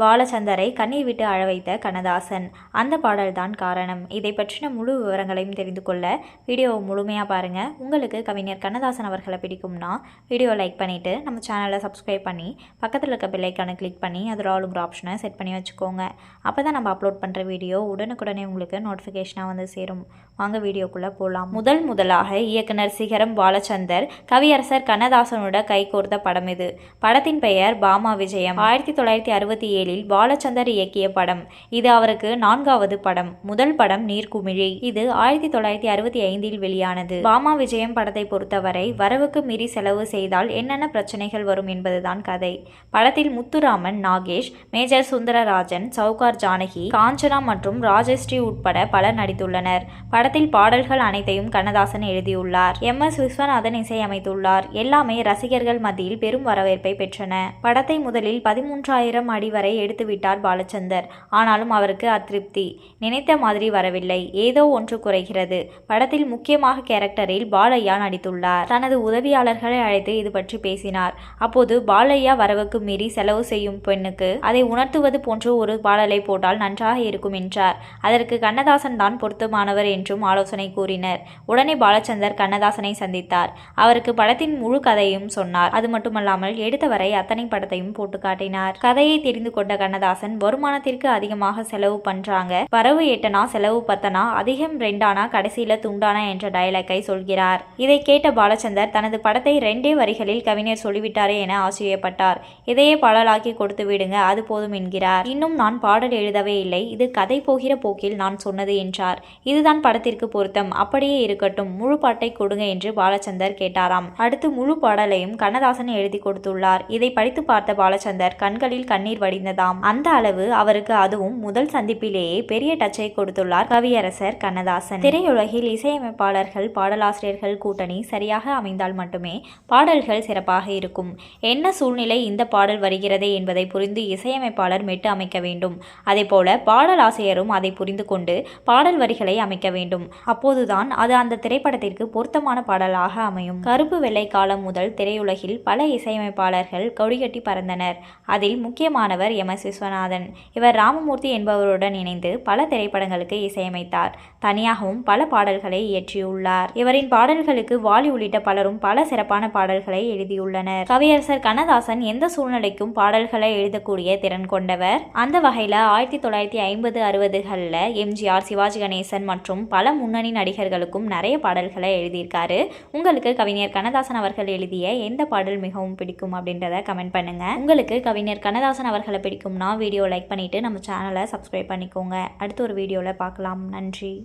பாலச்சந்தரை கண்ணீர் விட்டு அழ வைத்த கண்ணதாசன். அந்த பாடல்தான் காரணம். இதை பற்றின முழு விவரங்களையும் தெரிந்து கொள்ள வீடியோவை முழுமையாக பாருங்கள் உங்களுக்கு கவிஞர் கண்ணதாசன் அவர்களை பிடிக்கும்னா வீடியோ லைக் பண்ணிவிட்டு நம்ம சேனலை சப்ஸ்கிரைப் பண்ணி பக்கத்தில் இருக்க பெல்லைக்கானை கிளிக் பண்ணி அதில் ஆளுங்கிற ஆப்ஷனை செட் பண்ணி வச்சுக்கோங்க. அப்போ தான் நம்ம அப்லோட் பண்ணுற வீடியோ உடனுக்குடனே உங்களுக்கு நோட்டிஃபிகேஷனாக வந்து சேரும். வாங்க வீடியோக்குள்ளே போகலாம் முதல் முதலாக இயக்குனர் சிகரம் பாலச்சந்தர் கவியரசர் கண்ணதாசனோட கைகோர்த்த படம் இது. படத்தின் பெயர் பாமா விஜயம். ஆயிரத்தி தொள்ளாயிரத்தி அறுபத்தி ஏழில் பாலச்சந்தர் இயக்கிய படம். இது அவருக்கு நான்காவது படம். முதல் படம் நீர்க்குமிழி. இது ஆயிரத்தி தொள்ளாயிரத்தி அறுபத்தி ஐந்தில் வெளியானது. பாமா விஜயம் படத்தை பொறுத்தவரை வரவுக்கு மீறி செலவு செய்தால் என்னென்ன பிரச்சனைகள் வரும் என்பதுதான் கதை. படத்தில் முத்துராமன் நாகேஷ் மேஜர் சுந்தரராஜன் சவுகார் ஜானகி காஞ்சனா மற்றும் ராஜஸ்ரீ உட்பட பலர் நடித்துள்ளனர். படத்தில் பாடல்கள் அனைத்தையும் கண்ணதாசன் எழுதியுள்ளார். எம். எஸ். விஸ்வநாதன் இசையமைத்துள்ளார். எல்லாமே ரசிகர்கள் மத்தியில் பெரும் வரவேற்பை பெற்றன. படத்தை முதலில் பதிமூன்றாயிரம் அடி வரை எடுத்துவிட்டார் பாலச்சந்தர். ஆனாலும் அவருக்கு அதிருப்தி. நினைத்த மாதிரி வரவில்லை. ஏதோ ஒன்று குறைகிறது. படத்தில் முக்கியமாக கேரக்டரில் பாலையா நடித்துள்ளார். தனது உதவியாளர்களை அழைத்து இது பற்றி பேசினார். அப்போது பாலையா வரவுக்கு மீறி செலவு செய்யும் பெண்ணுக்கு அதை உணர்த்துவது போன்ற ஒரு பாடலை போட்டால் நன்றாக இருக்கும் என்றார். அதற்கு கண்ணதாசன் தான் பொருத்தமானவர் என்றும் ஆலோசனை கூறினர். உடனே பாலச்சந்தர் கண்ணதாசனை சந்தித்தார். அவருக்கு படத்தின் முழு கதையும் சொன்னார். அது மட்டுமல்லாமல் எடுத்தவரை அத்தனை படத்தையும் போட்டு காட்டினார். கதையை தெரிந்து கொண்ட கண்ணதாசன் வருமானத்திற்கு அதிகமாக செலவு பண்றாங்க. வரவு எட்டனா செலவு பத்தனா அதிகம் ரெண்டானா கடைசியில துண்டானா என்ற டயலாக்கை சொல்கிறார். இதை கேட்ட பாலச்சந்தர் தனது படத்தை ரெண்டே வரிகளில் கவிஞர் சொல்லிவிட்டாரே என ஆச்சரியப்பட்டார். இதையே பாடலாக்கி கொடுத்து விடுங்க அது போதும் என்கிறார். இன்னும் நான் பாடல் எழுதவே இல்லை இது கதை போகிற போக்கில் நான் சொன்னது என்றார். இதுதான் படத்திற்கு பொருத்தம் அப்படியே இருக்கட்டும் முழு பாட்டை கொடுங்க என்று பாலச்சந்தர் கேட்டாராம். அடுத்து முழு பாடலையும் கண்ணதாசன் எழுதி கொடுத்துள்ளார். இதை படித்து பார்த்த பாலச்சந்தர் கண்களில் கண்ணீர் வடிந்தது வடிந்ததாம் அந்த அளவு அவருக்கு அதுவும் முதல் சந்திப்பிலேயே பெரிய டச்சை கொடுத்துள்ளார் கவியரசர் கண்ணதாசன். திரையுலகில் இசையமைப்பாளர்கள் பாடலாசிரியர்கள் கூட்டணி சரியாக அமைந்தால் மட்டுமே பாடல்கள் சிறப்பாக இருக்கும். என்ன சூழ்நிலை இந்த பாடல் வருகிறதே என்பதை புரிந்து இசையமைப்பாளர் மெட்டு அமைக்க வேண்டும். அதேபோல பாடலாசிரியரும் அதை புரிந்து கொண்டு பாடல் வரிகளை அமைக்க வேண்டும். அப்போதுதான் அது அந்த திரைப்படத்திற்கு பொருத்தமான பாடலாக அமையும். கருப்பு வெள்ளை காலம் முதல் திரையுலகில் பல இசையமைப்பாளர்கள் கொடிகட்டி பறந்தனர். அதில் முக்கியமானவர் எம் எஸ் விஸ்வநாதன். இவர் ராமமூர்த்தி என்பவருடன் இணைந்து பல திரைப்படங்களுக்கு இசையமைத்தார். தனியாகவும் பல பாடல்களை இயற்றியுள்ளார். இவரின் பாடல்களுக்கு வாலி உள்ளிட்ட பலரும் பல சிறப்பான பாடல்களை எழுதியுள்ளனர். கவியரசர் கண்ணதாசன் எந்த சூழ்நிலைக்கும் பாடல்களை எழுதக்கூடிய திறன் கொண்டவர். அந்த வகையில் ஆயிரத்தி தொள்ளாயிரத்தி ஐம்பது அறுபதுகளில் எம்ஜிஆர் சிவாஜி கணேசன் மற்றும் பல முன்னணி நடிகர்களுக்கும் நிறைய பாடல்களை எழுதியிருக்காரு. உங்களுக்கு கவிஞர் கண்ணதாசன் அவர்கள் எழுதிய எந்த பாடல் மிகவும் பிடிக்கும் அப்படின்றத கமெண்ட் பண்ணுங்க. உங்களுக்கு கவிஞர் கண்ணதாசன் அவர்களை பிடிக்கும்னா வீடியோ லைக் பண்ணிவிட்டு நம்ம சேனலை சப்ஸ்கிரைப் பண்ணிக்கோங்க. அடுத்த ஒரு வீடியோவில் பார்க்கலாம். நன்றி.